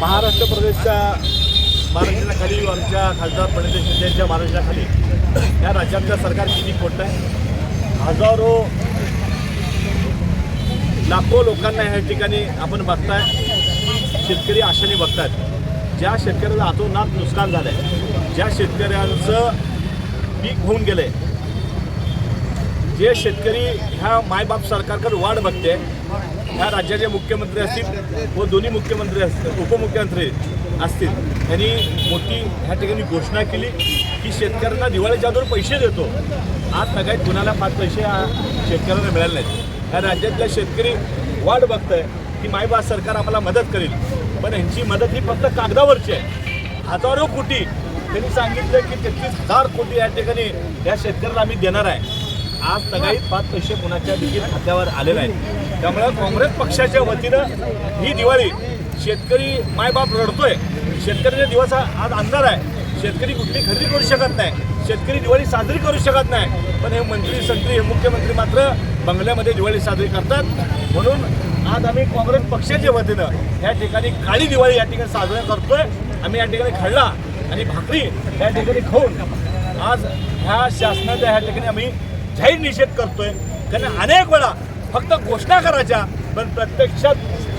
महाराष्ट्र प्रदेशच्या महाराष्ट्राखाली आमच्या खासदार प्रणित शिंदेच्या महाराष्ट्राखाली या राज्यातलं सरकार किती खोटं आहे? हजारो लाखो लोकांना ह्या ठिकाणी आपण बघताय. शेतकरी आशाने बघतायत. ज्या शेतकऱ्याला अतोनात नुकसान झालं आहे ज्या शेतकऱ्यांचं पीक होऊन गेलं आहे जे शेतकरी ह्या मायबाप सरकारकडे वाढ बघते ह्या राज्याचे मुख्यमंत्री असतील व दोन्ही मुख्यमंत्री असतील उपमुख्यमंत्री असतील त्यांनी मोठी ह्या ठिकाणी घोषणा केली की शेतकऱ्यांना दिवाळीच्या अगोदर पैसे देतो. आज सगळ्यात कुणाला पाच पैसे हा शेतकऱ्यांना मिळाले नाहीत. ह्या राज्यातला शेतकरी वाढ आहे की मायबाप सरकार आम्हाला मदत करेल. पण यांची मदत ही फक्त कागदावरची आहे. हजारो कोटी त्यांनी सांगितलं की तेहतीस हजार कोटी या ठिकाणी या शेतकऱ्याला आम्ही देणार आहे. आज सगळीत पाच पैसे कुणाच्या देखील खात्यावर आलेले आहेत त्यामुळे काँग्रेस पक्षाच्या वतीनं ही दिवाळी शेतकरी मायबाप रडतोय. शेतकऱ्याचा दिवस आज अंधार आहे. शेतकरी कुठली खरेदी करू शकत नाही. शेतकरी दिवाळी साजरी करू शकत नाही. पण हे मंत्री संत्री हे मुख्यमंत्री मात्र बंगल्यामध्ये दिवाळी साजरी करतात. म्हणून आज आम्ही काँग्रेस पक्षाच्या वतीनं या ठिकाणी काळी दिवाळी या ठिकाणी साजरा करतोय. आम्ही या ठिकाणी खळला आणि भाकरी या ठिकाणी खाऊन आज ह्या शासनाच्या ह्या ठिकाणी आम्ही जाहीर निषेध करतोय. कारण अनेक वेळा फक्त घोषणा करायच्या पण प्रत्यक्षात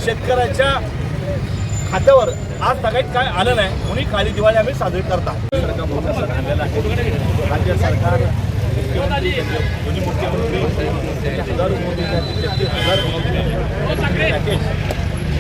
शेतकऱ्याच्या खात्यावर आज सगळ्यात काय आलं नाही म्हणून ही काळी दिवाळी आम्ही साजरी करतात राज्य सरकार मुख्यमंत्री दोन्ही मुख्यमंत्री हजारो मोदी हजारो मोदी पॅकेज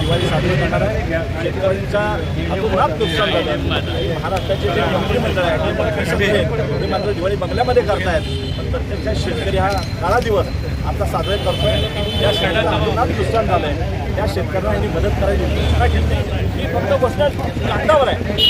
दिवाळी साजरी करणार आहे. शेतकऱ्यांचा अतोनात नुकसान झालं. आणि महाराष्ट्राचे जे मंत्रिमंडळ आहे ते मात्र दिवाळी बंगल्यामध्ये करतायत. पण प्रत्यक्षात शेतकरी हा काळा दिवस आता साजरे करतोय. या शेतकऱ्याला अतोनात नुकसान झालंय. त्या शेतकऱ्यांना यांनी मदत करायची घोषणा केली ही फक्त घोषणा कागदावर आहे.